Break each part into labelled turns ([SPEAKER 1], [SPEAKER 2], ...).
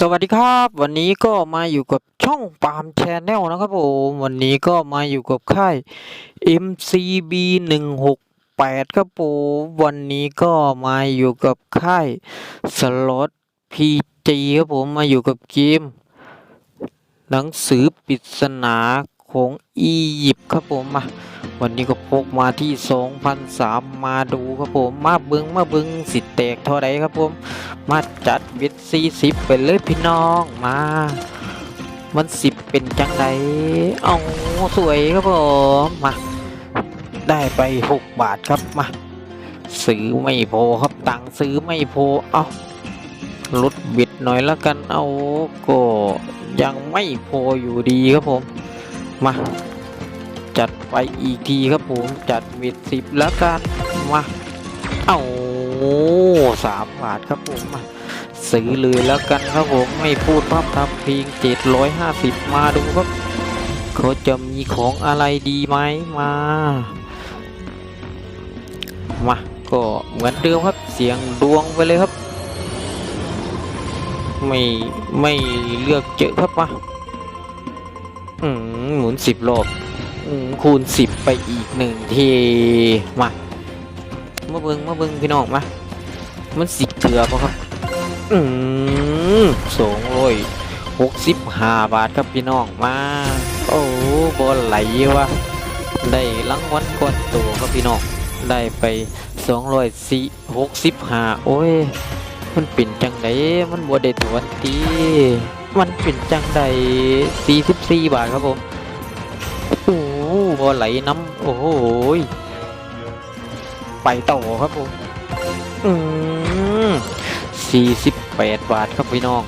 [SPEAKER 1] สวัสดีครับ วันนี้ก็มาอยู่กับช่องปามแชนแนลนะครับผมวันนี้ก็มาอยู่กับค่าย MCB 168ครับผมวันนี้ก็มาอยู่กับค่ายสล็อต PG ครับผมมาอยู่กับเกม หนังสือปริศนาของอียิปต์ครับผมมา วันนี้ก็พกมาที่ 2,003 มาดูครับผม มาเบิงมาเบิงสิแตกเท่าไรครับผม มาจัดวิทสี่สิบไปเลยพี่น้องมา มันสิบเป็นจังไดเอาสวยครับผมมาได้ไปหกบาทครับมาซื้อไม่พอครับตังซื้อไม่พอเอาลดบิดหน่อยแล้วกันเอาก็ยังไม่พออยู่ดีครับผม มา จัดไปอีกทีครับผมจัดบิดสิบแล้วกันมาเอาสามบาทครับผมมาซื้อเลยแล้วกันครับผมไม่พูดพร่ำทำเพลงเจ็ดร้อยห้าสิบมาดูครับเขาจะมีของอะไรดีไหมมา มาก็เหมือนเดิมครับเสียงดวงไปเลยครับ ไม่ไม่เลือกเจอครับมาหมุนสิบรอบ คูณสิบไปอีกหนึ่งทีมามาเบิงมาเบิงพี่น้องมา มันสิเกลือปะครับ อืมสองร้อยหกสิบห้าบาทครับพี่น้องมา โอ้บอลไหลวะได้รางวัลก้อนโตัวครับพี่น้องได้ไปสองร้อยสี่หกสิบห้าโอ้ย มันเป็นจังไดมันบวได้ถวนตีมันเป็นจังไดสี่สิบสี่บาทครับผม อ้บอไหลน้ำโอ้โหไปต่อครับผมอืมสี่สิบแปดบาทครับพี่น้อง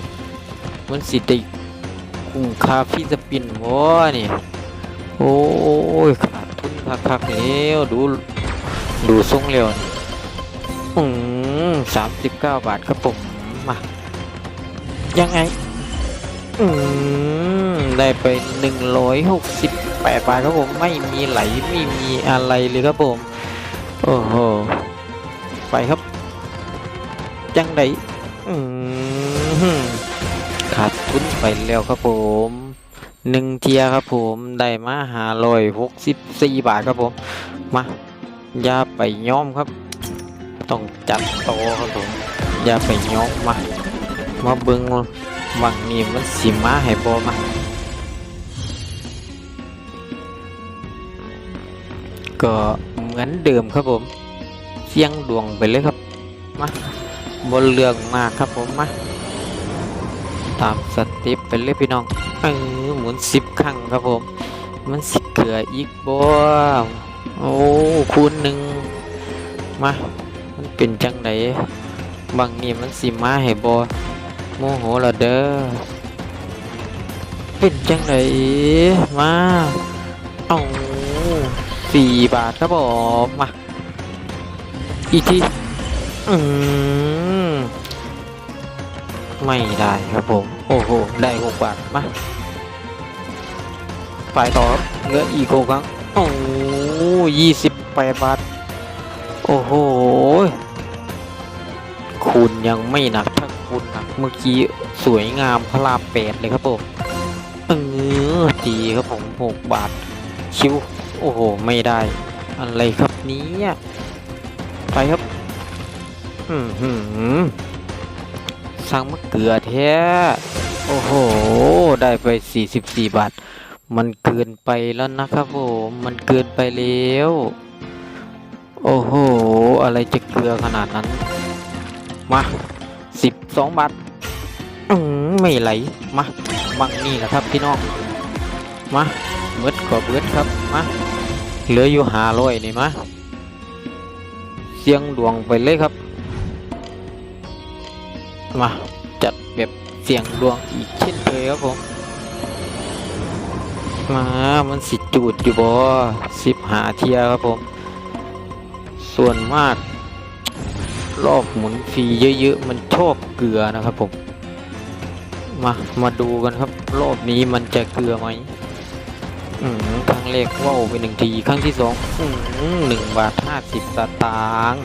[SPEAKER 1] มันสิได้คุ้มคาพี่สปินวะนี่โอ้ยขาดทุนคักๆแล้วดูดูทรงเร็วอืมสามสิบเก้าบาทครับผมมายังไง อืม ได้ไปหนึ่งร้อยหกสิบ แปดบาทครับผมไม่มีไหลไม่มีอะไรเลยครับผมโอ้โหไปครับจังไดอืมขาดทุนไปแล้วครับผมหนึ่งเทียครับผมได้มาหาลอยหกสิบสี่บาทครับผมมาอย่าไปย้อมครับ ต้องจัดโตครับผมอย่าไปย้อมมามาเบิงบางนี่มันสิมาให้บอมา ก็เหมือนเดิมครับผมเสียงดวงไปเลยครับมาบนเรื่องมากครับผมมาตามสเติปไปเลยพี่น้องเออหมุนสิบครั้งครับผม มันสิเกลืออีกบ่โอ้คูณหนึ่งมามันเป็นจังไดบางนี่มันสิมาให้บ่โมโหละเด้อเป็นจังไดมาเอา สี่บาทครับผมมาอีกทีอืมไม่ได้ครับผม โอ้โห ได้หกบาท มาไปต่อเหลืออีกหกครั้ง โอ้ยี่สิบแปดบาท โอ้โหคูณยังไม่หนักถ้าคูณหนักเมื่อกี้สวยงามพระรามแปดเลยครับผม เออดีครับผมหกบาท คิว โอ้โห ไม่ได้ อะไรครับนี้ไปครับ อืมหืมสั่งมะเกลือแท้ โอ้โห ได้ไป 44 บาท มันเกินไปแล้วนะครับผม มันเกินไปแล้ว โอ้โห อะไรจะเกลือขนาดนั้น มา 12 บาท อืมไม่ไหล มาบังนี่แหละครับพี่น้อง มาเบิดก็เบิดครับ มา เหลืออยู่หาร้อยนี่มาเสียงดวงไปเลยครับ มาจัดแบบเสียงดวงอีกเช่นเคยครับผมมามันสิจูดอยู่บ่สิบหาเทียครับผม ส่วนมาก รอบหมุนฟรีเยอะๆ มันชอบเกลือนะครับผม มา มาดูกันครับ รอบนี้มันจะเกลือไหม ครั้งแรกว่าวไปหนึ่งทีครั้งที่สองหนึ่งบาทห้าสิบสตางค์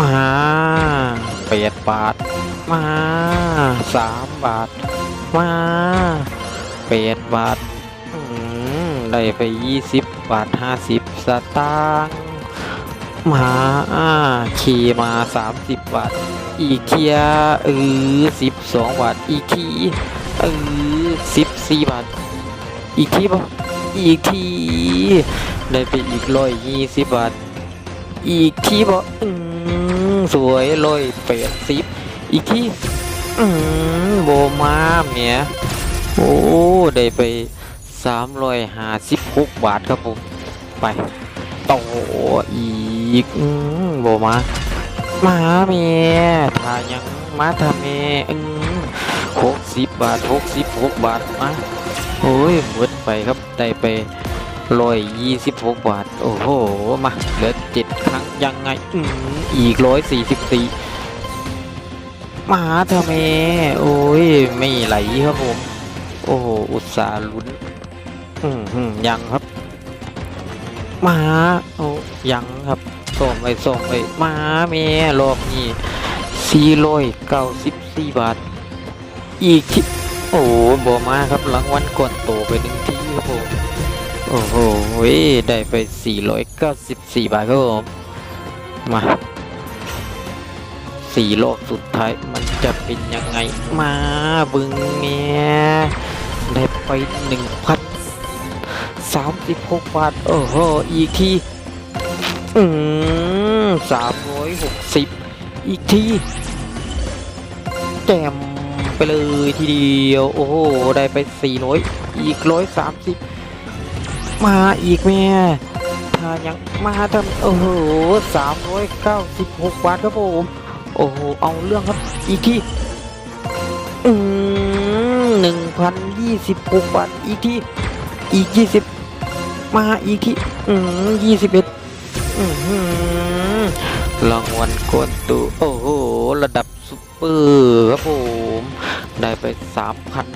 [SPEAKER 1] มาแปดบาท มาสามบาท มาแปดบาทได้ไปยี่สิบบาทห้าสิบสตางค์มาขี่มาสามสิบบาท อีกเทียเออสิบสองบาท อีกทีเออสิบสี่บาท อีกทีป่ะอีกทีได้ไปอีกร้อยยี่สิบบาท อีกทีบ่อืมสวยร้อยแปดสิบอีกทีอืมโบมาเมียโอ้ได้ไปสามร้อยห้าสิบหกบาทครับผมไปต่ออีกอืมโบมามาเมียถ้ายังมาทำเมียอืมหกสิบบาทหกสิบหกบาทมา โอ้ยหมดไปครับได้ไปร้อยยี่สิบหกบาท โอ้โห มา เหลือเจ็ดครั้งยังไง อืมอีกร้อยสี่สิบสี่มาทำไมโอ้ย ไม่ไหลครับผม โอ้โห อุตส่าห์ลุ้น อืมยังครับ มาโอ้ยังครับส่งไปส่งไปมาเมรอบนี้สี่ร้อยเก้าสิบสี่บาท อีกที่ โอ้บอมาครับรางวัลก่อนโตไปหนึ่งที่ครับผมโอ้โหว้ยได้ไป 494 บาทครับผมมาสี่รอบสุดท้ายมันจะเป็นยังไงมาบึงเมียได้ไปหนึ่งพันสามสิบหกบาทโอ้โหอีกทีอืมสามร้อยหกสิบอีกทีแจม ไปเลยทีเดียว โอ้โห ได้ไปสี่ร้อยอีกร้อยสามสิบมาอีกแม่ถ้ายังมาทำโอ้โหสามร้อยเก้าสิบหกบาทครับผม โอ้โห เอาเรื่องครับ อีกที่อืมหนึ่งพันยี่สิบหกบาท อีกที่อีกยี่สิบมาอีกที่อืมยี่สิบเอ็ดอืมรางวัลก้นตูโอ้โห ระดับ ปเปอครับผมได้ไปสามพัน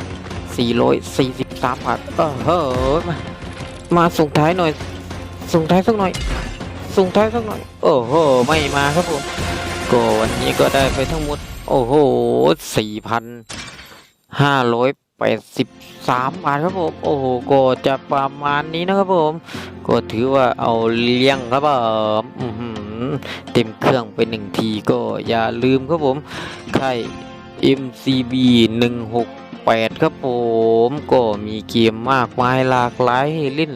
[SPEAKER 1] สี่ร้อยสี่สิบสามบาทเออเฮ้มามาส่งท้ายหน่อย ส่งท้ายสักหน่อย ส่งท้ายสักหน่อย โอ้โห ไม่มาครับผมก็วันนี้ก็ได้ไปทั้งหมด โอ้โหสี่พันห้าร้อยแปดสิบสามบาทครับผม โอ้โห ก็จะประมาณนี้นะครับผม ก็ถือว่าเอาเลี้ยงครับผมอือหือ เต็มเครื่องไปหนึ่งทีก็อย่าลืมครับผมใคร MCB 168 ครับผม ก็มีเกมมากมายหลากหลายให้เล่น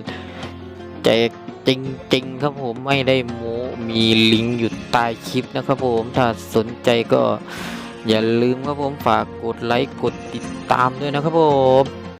[SPEAKER 1] แจกจริงๆครับผมไม่ได้โมมีลิงก์อยู่ใต้คลิปนะครับผมถ้าสนใจก็อย่าลืมครับผมฝากกดไลค์กดติดตามด้วยนะครับผม